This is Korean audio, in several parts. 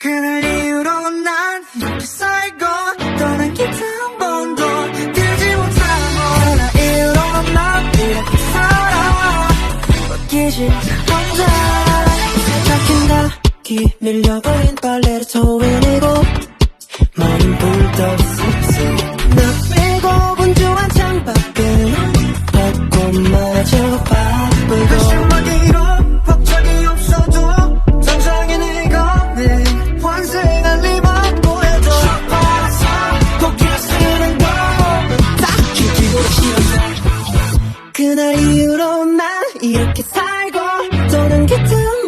그날 이후로 난 이렇게 살고 떠난 기타 한 번도 들지 못하고 그날 이후로 난 이렇게 살아 싫은 혼자 작은 닭이 밀려버린 빨래를 토해내고 머린 불떡 그날 이후로 난 이렇게 살고 떠난 곁한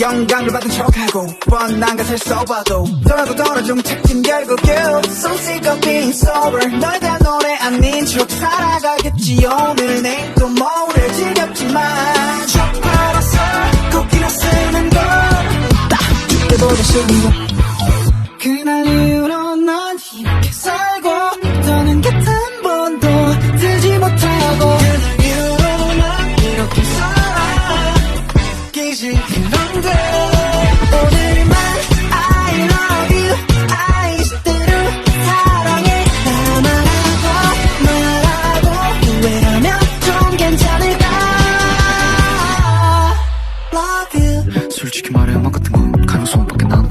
영감을 받은 척하고 뻔한 것을 써봐도 떠나고 떨어진 책임 결국 you So sick of being sober 널 대한 노래 아닌 척 살아가겠지. 오늘 내일 또 모레 지겹지만. 척 팔아서 코끼리 쓰는 걸딱 그때보다 싫은 거 끼지 그런데. 오늘만 I love you. I 때를 사랑해. 나 말하고 말하고 후회하면 좀 괜찮을까? Love you. 솔직히 말해 음악 같은 건 가능성 밖에 나